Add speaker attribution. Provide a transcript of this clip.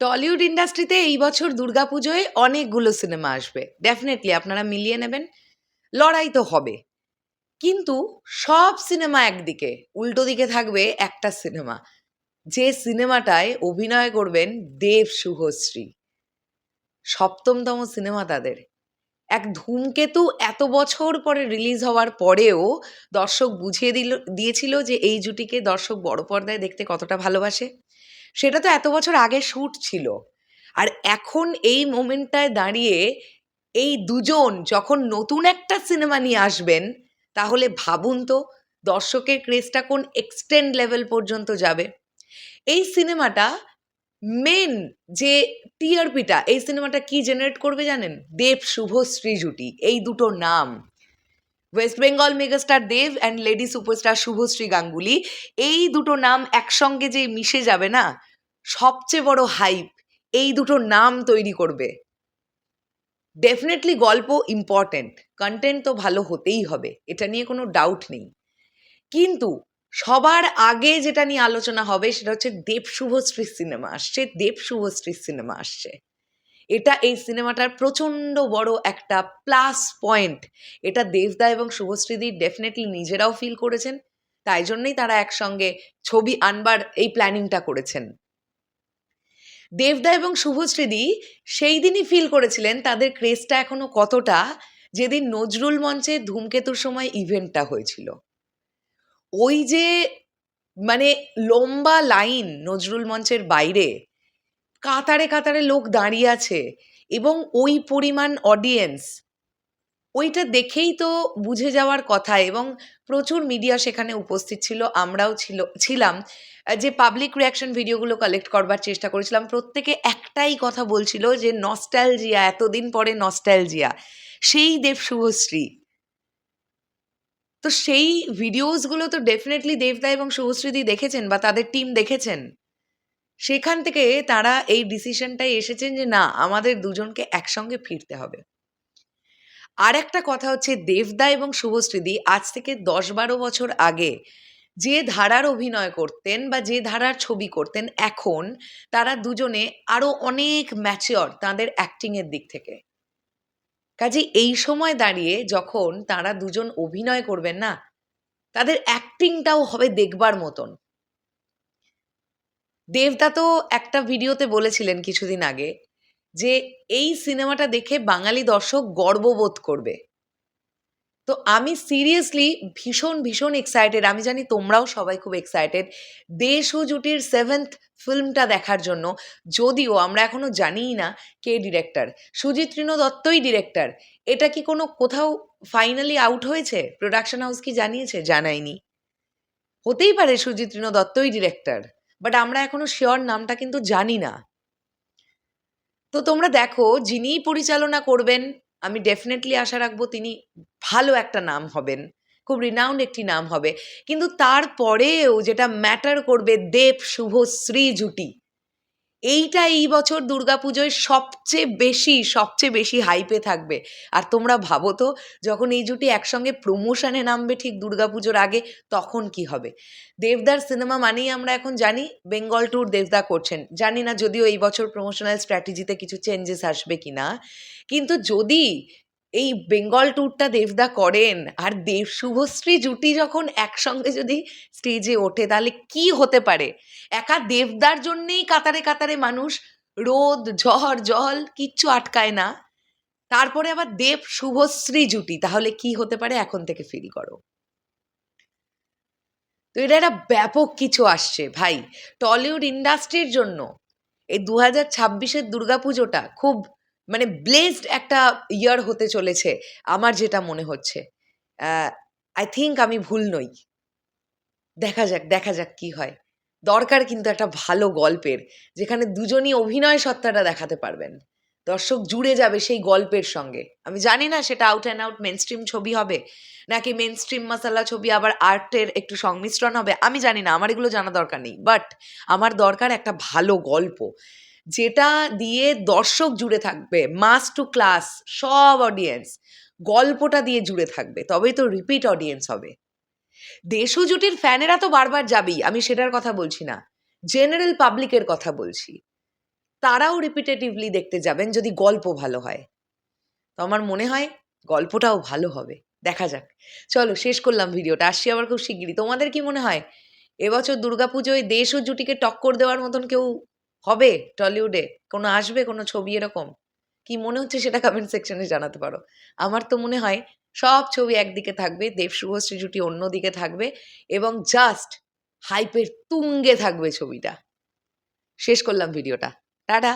Speaker 1: Tollywood ইন্ডাস্ট্রিতে এই বছর দুর্গাপুজোয় অনেকগুলো সিনেমা আসবে। ডেফিনেটলি আপনারা মিলিয়ে নেবেন। লড়াই তো হবে। কিন্তু সব সিনেমা একদিকে, উল্টো দিকে থাকবে একটা সিনেমা। যে সিনেমাটায় অভিনয় করবেন দেব শুভশ্রী সপ্তমতম সিনেমা তাদের। এক ধূমকেতু এত বছর পরে রিলিজ হওয়ার পরেও দর্শক বুঝিয়ে দিল, দিয়েছিল যে এই জুটিকে দর্শক বড় পর্দায় দেখতে কতটা ভালোবাসে। সেটা তো এত বছর আগে শ্যুট ছিল। আর এখন এই মোমেন্টটায় দাঁড়িয়ে এই দুজন যখন নতুন একটা সিনেমা নিয়ে আসবেন, তাহলে ভাবুন তো দর্শকের ক্রেজটা কোন এক্সটেন্ড লেভেল পর্যন্ত যাবে। এই সিনেমাটা মেন যে টিআরপিটা এই সিনেমাটা কি জেনারেট করবে জানেন? দেব শুভশ্রী জুটি এই দুটো নাম। West Bengal megastar Dev and lady superstar Subhashree Ganguly এই দুটো নাম একসঙ্গে যে মিশে যাবে না, সবচেয়ে বড় হাইপ এই দুটো নাম তৈরি করবে। ডেফিনেটলি গল্প ইম্পর্ট্যান্ট কন্টেন্ট তো ভালো হতেই হবে, এটা নিয়ে কোনো ডাউট নেই। কিন্তু সবার আগে যেটা নিয়ে আলোচনা হবে সেটা হচ্ছে দেব শুভশ্রীর সিনেমা আসছে, দেব শুভশ্রীর সিনেমা আসছে। এটা এই সিনেমাটার প্রচণ্ড বড় একটা প্লাস পয়েন্ট এটা দেবদা এবং শুভশ্রীদি ডেফিনেটলি নিজেরাও ফিল করেছেন, তাই জন্যই তারা একসঙ্গে ছবি আনবার এই প্ল্যানিংটা করেছেন। দেবদা এবং শুভশ্রীদি সেই দিনই ফিল করেছিলেন তাদের ক্রেজটা এখনও কতটা, যেদিন নজরুল মঞ্চে ধূমকেতুর সময় ইভেন্টটা হয়েছিল। ওই যে মানে লম্বা লাইন নজরুল মঞ্চের বাইরে কাতারে কাতারে লোক দাঁড়িয়ে আছে এবং ওই পরিমাণ অডিয়েন্স ওইটা দেখেই তো বুঝে যাওয়ার কথা এবং প্রচুর মিডিয়া সেখানে উপস্থিত ছিল, আমরাও ছিল, ছিলাম, যে পাবলিক রিয়াকশন ভিডিওগুলো কালেক্ট করবার চেষ্টা করেছিলাম, প্রত্যেকে একটাই কথা বলছিল যে নস্টালজিয়া এতদিন পরে নস্টালজিয়া সেই দেব শুভশ্রী তো সেই ভিডিওসগুলো তো ডেফিনেটলি দেবদা এবং শুভশ্রীদি দেখেছেন বা তাদের টিম দেখেছেন। সেখান থেকে তারা এই ডিসিশনটাই এসেছেন যে, না, আমাদের দুজনকে একসঙ্গে ফিরতে হবে। আর একটা কথা হচ্ছে, দেবদা এবং শুভশ্রীদি আজ থেকে দশ বারো বছর আগে যে ধারার অভিনয় করতেন বা যে ধারার ছবি করতেন, এখন তারা দুজনে আরও অনেক ম্যাচিওর তাদের অ্যাক্টিংয়ের দিক থেকে। কাজে এই সময় দাঁড়িয়ে যখন তারা দুজন অভিনয় করবেন না, তাদের অ্যাক্টিংটাও হবে দেখবার মতন। দেবদা তো একটা ভিডিওতে বলেছিলেন কিছুদিন আগে যে, এই সিনেমাটা দেখে বাঙালি দর্শক গর্ববোধ করবে। তো আমি সিরিয়াসলি ভীষণ ভীষণ এক্সাইটেড আমি জানি তোমরাও সবাই খুব এক্সাইটেড দেশ ও জুটির সেভেন্থ ফিল্মটা দেখার জন্য, যদিও আমরা এখনও জানিই না কে ডিরেক্টর সুজিত ঋণ দত্তই ডিরেক্টর এটা কি কোনো কোথাও ফাইনালি আউট হয়েছে? প্রোডাকশন হাউস কি জানিয়েছে? জানায়নি হতেই পারে সুজিত ঋণ দত্তই ডিরেক্টর বাট আমরা এখনও শিওর নামটা কিন্তু জানি না। তো তোমরা দেখো, যিনি পরিচালনা করবেন, আমি ডেফিনেটলি আশা রাখব তিনি ভালো একটা নাম হবেন, খুব রিনাউন্ড একটি নাম হবে। কিন্তু তারপরেও যেটা ম্যাটার করবে দেব শুভশ্রী জুটি। এইটা এই বছর দুর্গাপুজোয় সবচেয়ে বেশি সবচেয়ে বেশি হাইপে থাকবে। আর তোমরা ভাবো তো, যখন এই জুটি একসঙ্গে প্রমোশনে নামবে ঠিক দুর্গাপুজোর আগে, তখন কি হবে? দেবদার সিনেমা মানেই আমরা এখন জানি বেঙ্গল ট্যুর দেবদা করছেন। জানি না যদিও এই বছর প্রমোশনাল স্ট্র্যাটেজিতে কিছু চেঞ্জেস আসবে কি না কিন্তু যদি এই বেঙ্গল ট্যুরটা দেবদা করেন আর দেব শুভশ্রী জুটি যখন একসঙ্গে যদি স্টেজে ওঠে, তাহলে কি হতে পারে? একা দেবদার জন্যেই কাতারে কাতারে মানুষ রোদ, ঝড়, জল কিচ্ছু আটকায় না। তারপরে আবার দেব শুভশ্রী জুটি, তাহলে কি হতে পারে? এখন থেকে ফিল করো। তো এটা একটা ব্যাপক কিছু আসছে, ভাই। টলিউড ইন্ডাস্ট্রির জন্য এই দু হাজার ছাব্বিশের দুর্গাপুজোটা খুব মানে ব্লেসড একটা ইয়ার হতে চলেছে, আমার যেটা মনে হচ্ছে। আই থিঙ্ক আমি ভুল নই। দেখা যাক দেখা যাক কি হয়। দরকার কিন্তু একটা ভালো গল্পের, যেখানে দুজনই অভিনয় সত্তাটা দেখাতে পারবেন। দর্শক জুড়ে যাবে সেই গল্পের সঙ্গে। আমি জানি না সেটা out and out mainstream ছবি হবে, নাকি মেন স্ট্রিম মশালা ছবি আবার আর্টের একটু সংমিশ্রণ হবে, আমি জানি না, আমার এগুলো জানা দরকার নেই। বাট আমার দরকার একটা ভালো গল্প। যেটা দিয়ে দর্শক জুড়ে থাকবে মাস টু ক্লাস সব অডিয়েন্স গল্পটা দিয়ে জুড়ে থাকবে, তবেই তো রিপিট অডিয়েন্স হবে। দেশু জুটির ফ্যানেরা তো বারবার যাবেই, আমি সেটার কথা বলছি না জেনারেল পাবলিকের কথা বলছি। তারাও রিপিটেটিভলি দেখতে যাবেন যদি গল্প ভালো হয়। তো আমার মনে হয় গল্পটাও ভালো হবে, দেখা যাক। চলো, শেষ করলাম ভিডিওটা, আসছি আবার খুব শিগগিরই। তোমাদের কি মনে হয়, এবছর দুর্গাপুজোয় দেশ ও জুটিকে টক্কর দেওয়ার মতন কেউ হবে টলিউডে? কোনো আসবে? কোনো ছবি এরকম? কি মনে হচ্ছে সেটা কমেন্ট সেকশনে জানাতে পারো। আমার তো মনে হয় সব ছবি একদিকে থাকবে, দেব শুভশ্রী জুটি অন্যদিকে থাকবে এবং জাস্ট হাইপের তুঙ্গে থাকবে ছবিটা। শেষ করলাম ভিডিওটা টাটা!